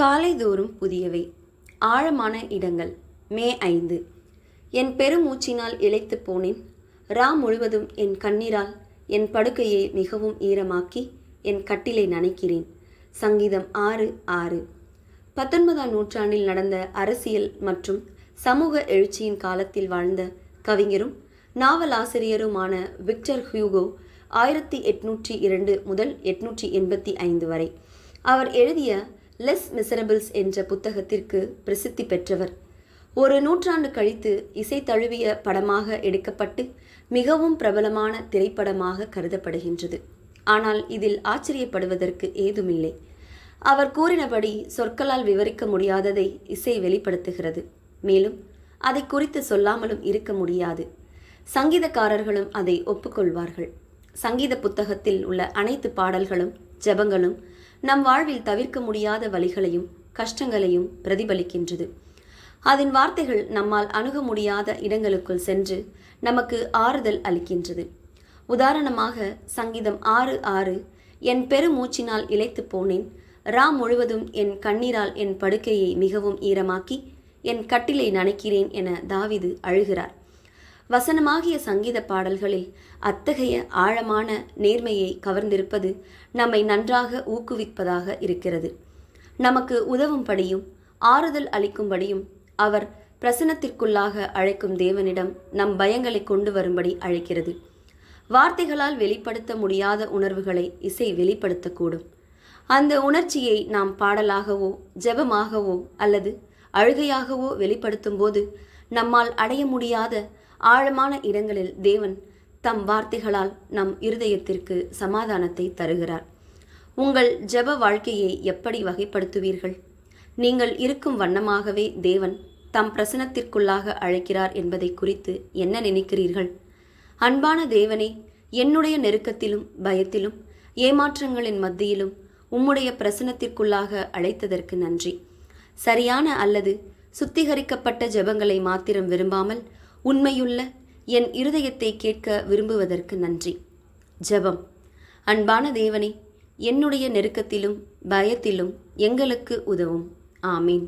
காலைதோறும் புதியவை. ஆழமான இடங்கள். மே ஐந்து. என் பெருமூச்சினால் இழைத்து போனேன். ரா முழுவதும் என் கண்ணீரால் என் படுக்கையை மிகவும் ஈரமாக்கி என் கட்டிலை நனைக்கிறேன். சங்கீதம் ஆறு ஆறு. பத்தொன்பதாம் நூற்றாண்டில் நடந்த அரசியல் மற்றும் சமூக எழுச்சியின் காலத்தில் வாழ்ந்த கவிஞரும் நாவலாசிரியருமான விக்டர் ஹியூகோ ஆயிரத்தி எட்நூற்றி இரண்டு முதல் எட்நூற்றி எண்பத்தி ஐந்து வரை. அவர் எழுதிய லெஸ் மிசரபிள்ஸ் என்ற புத்தகத்திற்கு பிரசித்தி பெற்றவர். ஒரு நூற்றாண்டு கழித்து இசை தழுவிய படமாக எடுக்கப்பட்டு மிகவும் பிரபலமான திரைப்படமாக கருதப்படுகின்றது. ஆனால் இதில் ஆச்சரியப்படுவதற்கு ஏதுமில்லை. அவர் கூறினபடி சொற்களால் விவரிக்க முடியாததை இசை வெளிப்படுத்துகிறது. மேலும் அதை குறித்து சொல்லாமலும் இருக்க முடியாது. சங்கீதக்காரர்களும் அதை ஒப்புக்கொள்வார்கள். சங்கீத புத்தகத்தில் உள்ள அனைத்து பாடல்களும் ஜெபங்களும் நம் வாழ்வில் தவிர்க்க முடியாத வழிகளையும் கஷ்டங்களையும் பிரதிபலிக்கின்றது. அதன் வார்த்தைகள் நம்மால் அணுக முடியாத இடங்களுக்குள் சென்று நமக்கு ஆறுதல் அளிக்கின்றது. உதாரணமாக சங்கீதம் ஆறு ஆறு என் பெருமூச்சினால் இழைத்து போனேன். ரா முழுவதும் என் கண்ணீரால் என் படுக்கையை மிகவும் ஈரமாக்கி என் கட்டிலை நனைக்கிறேன் என தாவிது அழுகிறார். வசனமாகிய சங்கீத பாடல்களில் அத்தகைய ஆழமான நேர்மையை கவர்ந்திருப்பது நம்மை நன்றாக ஊக்குவிப்பதாக இருக்கிறது. நமக்கு உதவும்படியும் ஆறுதல் அளிக்கும்படியும் அவர் பிரசனத்திற்குள்ளாக அழைக்கும் தேவனிடம் நம் பயங்களை கொண்டு வரும்படி அழைக்கிறது. வார்த்தைகளால் வெளிப்படுத்த முடியாத உணர்வுகளை இசை வெளிப்படுத்தக்கூடும். அந்த உணர்ச்சியை நாம் பாடலாகவோ ஜெபமாகவோ அல்லது அழுகையாகவோ வெளிப்படுத்தும் போது நம்மால் அடைய முடியாத ஆழமான இடங்களில் தேவன் தம் வார்த்தைகளால் நம் இருதயத்திற்கு சமாதானத்தை தருகிறார். உங்கள் ஜெப வாழ்க்கையை எப்படி வகைப்படுத்துவீர்கள்? நீங்கள் இருக்கும் வண்ணமாகவே தேவன் தம் பிரசனத்திற்குள்ளாக அழைக்கிறார் என்பதை குறித்து என்ன நினைக்கிறீர்கள்? அன்பான தேவனே என்னுடைய நெருக்கத்திலும் பயத்திலும் ஏமாற்றங்களின் மத்தியிலும் உம்முடைய பிரசனத்திற்குள்ளாக அழைத்ததற்கு நன்றி. சரியான அல்லது சுத்திகரிக்கப்பட்ட ஜெபங்களை மாத்திரம் விரும்பாமல் உண்மையுள்ள என் இருதயத்தை கேட்க விரும்புவதற்கு நன்றி. ஜெபம். அன்பான தேவனே என்னுடைய நெருக்கத்திலும் பயத்திலும் எங்களுக்கு உதவும். ஆமீன்.